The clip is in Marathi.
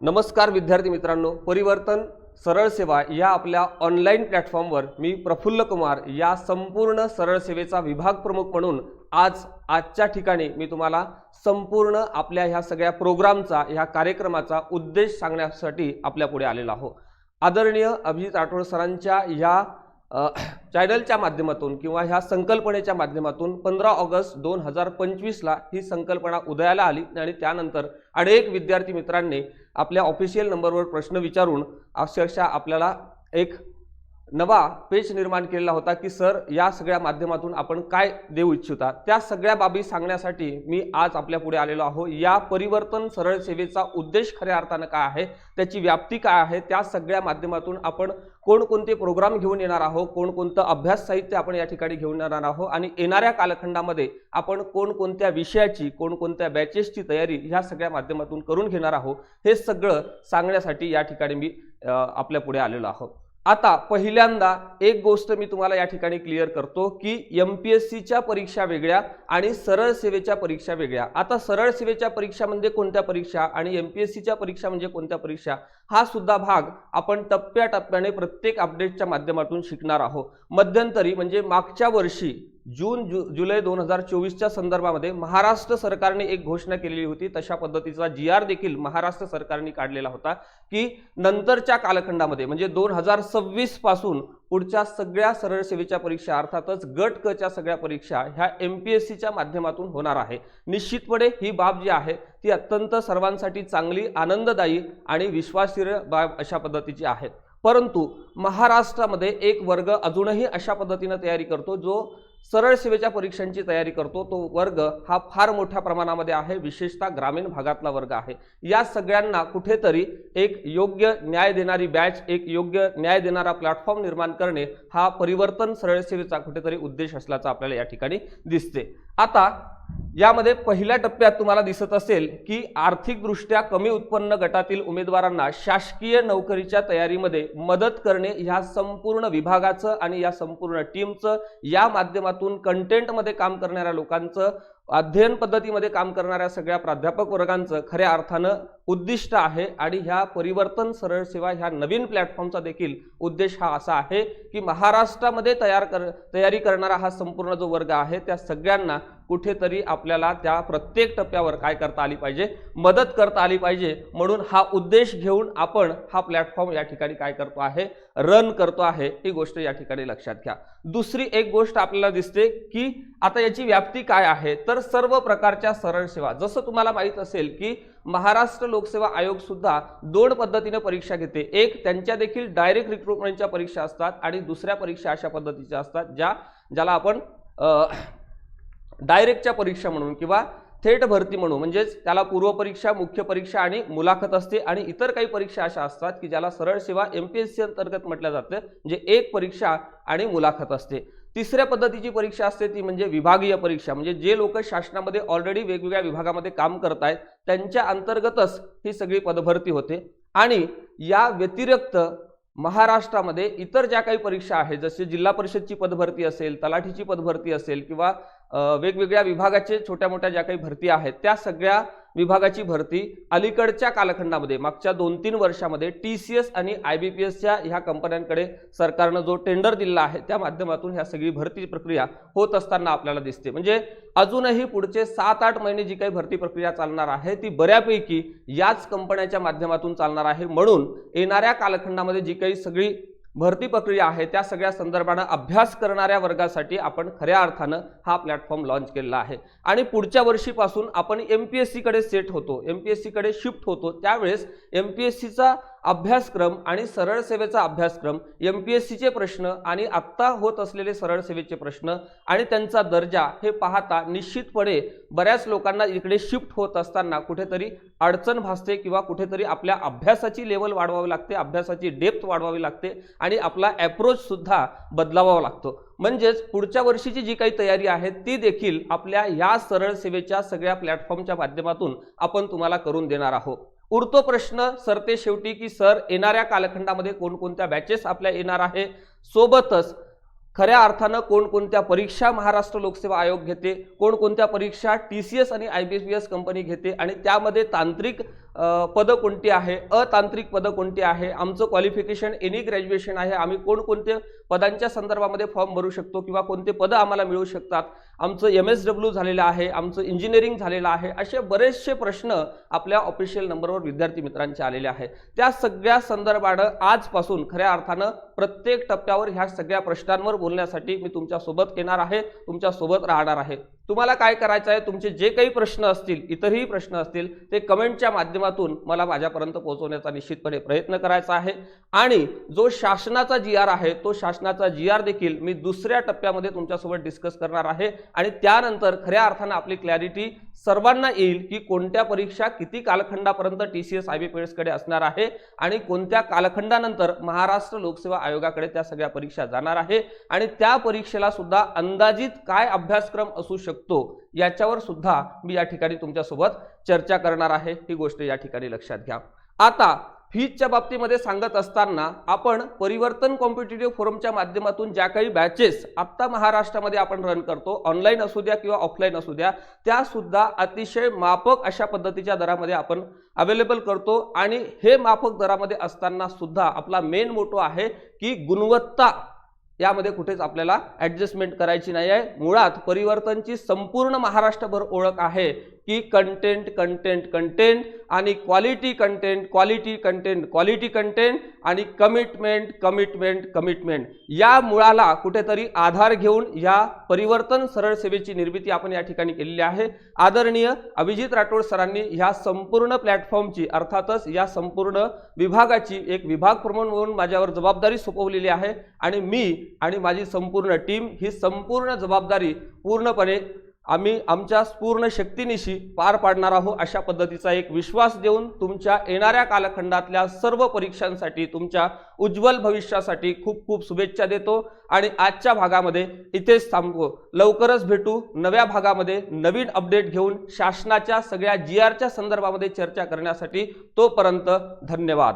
नमस्कार विद्यार्थी मित्रांनो परिवर्तन सरळ सेवा या आपल्या ऑनलाईन प्लॅटफॉर्मवर मी प्रफुल्ल कुमार या संपूर्ण सरळ सेवेचा विभाग प्रमुख म्हणून आज आजच्या ठिकाणी मी तुम्हाला संपूर्ण आपल्या ह्या सगळ्या प्रोग्रामचा ह्या कार्यक्रमाचा उद्देश सांगण्यासाठी आपल्या पुढे आलेलो आहो आदरणीय अभिजित राठोड सरांच्या या चॅनलच्या माध्यमातून किंवा ह्या संकल्पनेच्या माध्यमातून पंधरा ऑगस्ट दोन हजार पंचवीसला ही संकल्पना उदयाला आली आणि त्यानंतर अनेक विद्यार्थी मित्रांनी आपल्या ऑफिशियल नंबरवर प्रश्न विचारून अक्षरशः आपल्याला एक नवा पेज निर्माण केलेला होता की सर या सगळ्या माध्यमातून आपण काय देऊ इच्छिता? त्या सगळ्या बाबी सांगण्यासाठी मी आज आपल्या पुढे आलेलो आहो. या परिवर्तन सरळ सेवेचा उद्देश खऱ्या अर्थानं काय आहे? त्याची व्याप्ती काय आहे? त्या सगळ्या माध्यमातून आपण कोणकोणते प्रोग्राम घेऊन येणार आहोत कोणकोणतं अभ्यास साहित्य आपण या ठिकाणी घेऊन येणार आहोत आणि येणाऱ्या कालखंडामध्ये आपण कोणकोणत्या विषयाची कोणकोणत्या बॅचेसची तयारी ह्या सगळ्या माध्यमातून करून घेणार आहोत हे सगळं सांगण्यासाठी या ठिकाणी मी आपल्या पुढे आलेलो आहोत आता पहिल्यांदा एक गोष्ट मी तुम्हाला या ठिकाणी क्लिअर करतो की एम पी एस सीच्या परीक्षा वेगळ्या आणि सरळ सेवेच्या परीक्षा वेगळ्या. आता सरळ सेवेच्या परीक्षा म्हणजे कोणत्या परीक्षा आणि एम पी एस सीच्या परीक्षा म्हणजे कोणत्या परीक्षा? हा सुद्धा भाग आपण टप्प्याटप्प्याने प्रत्येक अपडेटच्या माध्यमातून शिकणार आहोत. मध्यंतरी म्हणजे मागच्या वर्षी जून जु जुलै दोन हजार चोवीसच्या संदर्भामध्ये महाराष्ट्र सरकारने एक घोषणा केलेली होती. तशा पद्धतीचा जी आर देखील महाराष्ट्र सरकारने काढलेला होता की नंतरच्या कालखंडामध्ये म्हणजे दोन हजार सव्वीसपासून पुढच्या सगळ्या सरळ सेवेच्या परीक्षा अर्थातच गट क च्या सगळ्या परीक्षा ह्या एम पी एस सीच्या माध्यमातून होणार आहे. निश्चितपणे ही बाब जी आहे ती अत्यंत सर्वांसाठी चांगली आनंददायी आणि विश्वासार्ह बाब अशा पद्धतीची आहे. परंतु महाराष्ट्रामध्ये एक वर्ग अजूनही अशा पद्धतीनं तयारी करतो जो सरळ सेवेच्या परीक्षांची तयारी करतो. तो वर्ग हा फार मोठ्या प्रमाणामध्ये आहे. विशेषतः ग्रामीण भागातला वर्ग आहे. या सगळ्यांना कुठेतरी एक योग्य न्याय देणारी बॅच एक योग्य न्याय देणारा प्लॅटफॉर्म निर्माण करणे हा परिवर्तन सरळ सेवेचा कुठेतरी उद्देश असल्याचा आपल्याला या ठिकाणी दिसते. आता यामध्ये पहिल्या टप्प्यात तुम्हाला दिसत असेल की आर्थिकदृष्ट्या कमी उत्पन्न गटातील उमेदवारांना शासकीय नोकरीच्या तयारीमध्ये मदत करणे ह्या संपूर्ण विभागाचं आणि या संपूर्ण टीमचं या माध्यमातून कंटेंटमध्ये काम करणाऱ्या लोकांचं अध्ययन पद्धतीमध्ये काम करणाऱ्या सगळ्या प्राध्यापक वर्गांचं खऱ्या अर्थानं उद्दिष्ट आहे आणि ह्या परिवर्तन सरळ सेवा ह्या नवीन प्लॅटफॉर्मचा देखील उद्देश हा असा आहे की महाराष्ट्रामध्ये तयार कर तयारी करणारा हा संपूर्ण जो वर्ग आहे त्या सगळ्यांना कुठेतरी आपल्याला त्या प्रत्येक टप्प्यावर काय करता आली पाहिजे? मदत करता आली पाहिजे. म्हणून हा उद्देश घेऊन आपण हा प्लॅटफॉर्म या ठिकाणी काय करतो आहे? रन करतो आहे. ही गोष्ट या ठिकाणी लक्षात घ्या. दुसरी एक गोष्ट आपल्याला दिसते की आता याची व्याप्ती काय आहे? तर सर्व प्रकारच्या सरळ सेवा. जसं तुम्हाला माहीत असेल की महाराष्ट्र लोकसेवा आयोग सुद्धा दोन पद्धतीने परीक्षा घेते. एक त्यांच्या देखील डायरेक्ट रिक्रुटमेंटच्या परीक्षा असतात आणि दुसऱ्या परीक्षा अशा पद्धतीच्या असतात ज्या ज्याला आपण डायरेक्टच्या परीक्षा म्हणून किंवा थेट भरती म्हणून म्हणजेच त्याला पूर्वपरीक्षा मुख्य परीक्षा आणि मुलाखत असते आणि इतर काही परीक्षा अशा असतात की ज्याला सरळ सेवा एम पी एस सी अंतर्गत म्हटलं जातं म्हणजे एक परीक्षा आणि मुलाखत असते. तिसऱ्या पद्धतीची परीक्षा असते ती म्हणजे विभागीय परीक्षा म्हणजे जे लोक शासनामध्ये ऑलरेडी वेगवेगळ्या विभागामध्ये काम करत आहेत त्यांच्या अंतर्गतच ही सगळी पदभरती होते. आणि या व्यतिरिक्त महाराष्ट्रामध्ये इतर ज्या काही परीक्षा आहेत जसे जिल्हा परिषदची पदभरती असेल तलाठीची पदभरती असेल किंवा वेगवेगळ्या विभागाचे छोट्या मोठ्या ज्या काही भरती आहेत त्या सगळ्या विभागाची भरती अलीकडच्या कालखंडामध्ये मागच्या दोन तीन वर्षामध्ये टी सी एस आणि आय बी पी एसच्या ह्या कंपन्यांकडे सरकारनं जो टेंडर दिला आहे त्या माध्यमातून ह्या सगळी भरती प्रक्रिया होत असताना आपल्याला दिसते. म्हणजे अजूनही पुढचे सात आठ महिने जी काही भरती प्रक्रिया चालणार आहे ती बऱ्यापैकी याच कंपन्याच्या माध्यमातून चालणार आहे. म्हणून येणाऱ्या कालखंडामध्ये जी काही सगळी भरती प्रक्रिया आहे त्या सगळ्या संदर्भानं अभ्यास करणाऱ्या वर्गासाठी आपण खऱ्या अर्थानं हा प्लॅटफॉर्म लॉन्च केलेला आहे. आणि पुढच्या वर्षीपासून आपण एम पी एस सीकडे सेट होतो एम पी एस सीकडे शिफ्ट होतो त्यावेळेस एम पी एस सीचा अभ्यासक्रम आणि सरळ सेवेचा अभ्यासक्रम एम पी एस सीचे प्रश्न आणि आत्ता होत असलेले सरळ सेवेचे प्रश्न आणि त्यांचा दर्जा हे पाहता निश्चितपणे बऱ्याच लोकांना इकडे शिफ्ट होत असताना कुठेतरी अडचण भासते किंवा कुठेतरी आपल्या अभ्यासाची लेवल वाढवावी लागते अभ्यासाची डेप्थ वाढवावी लागते आणि आपला ॲप्रोचसुद्धा बदलावा लागतो. म्हणजेच पुढच्या वर्षीची जी काही तयारी आहे ती देखील आपल्या या सरळ सेवेच्या सगळ्या प्लॅटफॉर्मच्या माध्यमातून आपण तुम्हाला करून देणार आहोत. उरतो प्रश्न सरते शेवटी की सर येणाऱ्या कालखंडामध्ये कोणकोणत्या बॅचेस आपल्या येणार आहे? सोबतच खऱ्या अर्थानं कोणकोणत्या परीक्षा महाराष्ट्र लोकसेवा आयोग घेते? कोणकोणत्या परीक्षा टी सी एस आणि I B P S company घेते? आणि त्यामध्ये तांत्रिक पदं कोणती आहे? अतांत्रिक पदं कोणती आहे? आमचं क्वालिफिकेशन एनी ग्रॅज्युएशन आहे. आम्ही कोणकोणते पदांच्या संदर्भामध्ये फॉर्म भरू शकतो किंवा कोणते पदं आम्हाला मिळू शकतात? आमचं एम एस डब्ल्यू झालेलं आहे. आमचं इंजिनिअरिंग झालेलं आहे. असे बरेचसे प्रश्न आपल्या ऑफिशियल नंबरवर विद्यार्थी मित्रांचे आलेले आहे त्या सगळ्या संदर्भानं आजपासून खऱ्या अर्थानं प्रत्येक टप्प्यावर ह्या सगळ्या प्रश्नांवर बोलण्यासाठी मी तुमच्यासोबत येणार आहे. तुमच्यासोबत राहणार आहे. तुम्हाला काय करायचं आहे? तुमचे जे काही प्रश्न असतील इतरही प्रश्न असतील ते कमेंटच्या माध्यमातून मला माझ्यापर्यंत पोहोचवण्याचा निश्चितपणे प्रयत्न करायचा आहे. आणि जो शासनाचा जी आर आहे तो शासनाचा जी आर देखील मी दुसऱ्या टप्प्यामध्ये तुमच्यासोबत डिस्कस करणार आहे. आणि त्यानंतर खऱ्या अर्थानं आपली क्लॅरिटी सर्वांना येईल की कोणत्या परीक्षा किती कालखंडापर्यंत T C S I B कडे असणार आहे आणि कोणत्या कालखंडानंतर महाराष्ट्र लोकसेवा आयोगाकडे त्या सगळ्या परीक्षा जाणार आहे आणि त्या परीक्षेला सुद्धा अंदाजित काय अभ्यासक्रम असू शकतो याच्यावर सुद्धा मी या ठिकाणी तुमच्यासोबत चर्चा करणार आहे. ही गोष्ट या ठिकाणी लक्षात घ्या. आता फीजच्या बाबतीमध्ये सांगत असताना आपण परिवर्तन कॉम्पिटेटिव्ह फोरमच्या माध्यमातून ज्या काही बॅचेस आत्ता महाराष्ट्रामध्ये आपण रन करतो ऑनलाईन असू द्या किंवा ऑफलाईन असू द्या त्या सुद्धा अतिशय माफक अशा पद्धतीच्या दरामध्ये आपण अवेलेबल करतो. आणि हे माफक दरामध्ये असताना सुद्धा आपला मेन मोटो आहे की गुणवत्ता यामध्ये कुठेच आपल्याला ॲडजस्टमेंट करायची नाही आहे. मुळात परिवर्तनची संपूर्ण महाराष्ट्रभर ओळख आहे. की कंटेंट कंटेंट कंटेंट आणि quality content quality content quality content आणि कमिटमेंट कमिटमेंट कमिटमेंट या मुळाला कुठेतरी आधार घेऊन या परिवर्तन सरळ सेवेची निर्मिती आपण या ठिकाणी केलेली आहे. आदरणीय अभिजित राठोड सरांनी ह्या संपूर्ण प्लॅटफॉर्मची अर्थातच या संपूर्ण विभागाची एक विभाग प्रमुख म्हणून माझ्यावर जबाबदारी सोपवलेली आहे आणि मी आणि माझी संपूर्ण टीम ही संपूर्ण जबाबदारी पूर्णपणे आम्ही आमच्या पूर्ण शक्तीनिशी पार पाडणार आहोत अशा पद्धतीचा एक विश्वास देऊन तुमच्या येणाऱ्या कालखंडातल्या सर्व परीक्षांसाठी तुमच्या उज्ज्वल भविष्यासाठी खूप खूप शुभेच्छा देतो. आणि आजच्या भागामध्ये इथेच थांबतो. लवकरच भेटू नव्या भागामध्ये नवीन अपडेट घेऊन शासनाच्या सगळ्या जी आरच्या संदर्भामध्ये चर्चा करण्यासाठी तोपर्यंत धन्यवाद.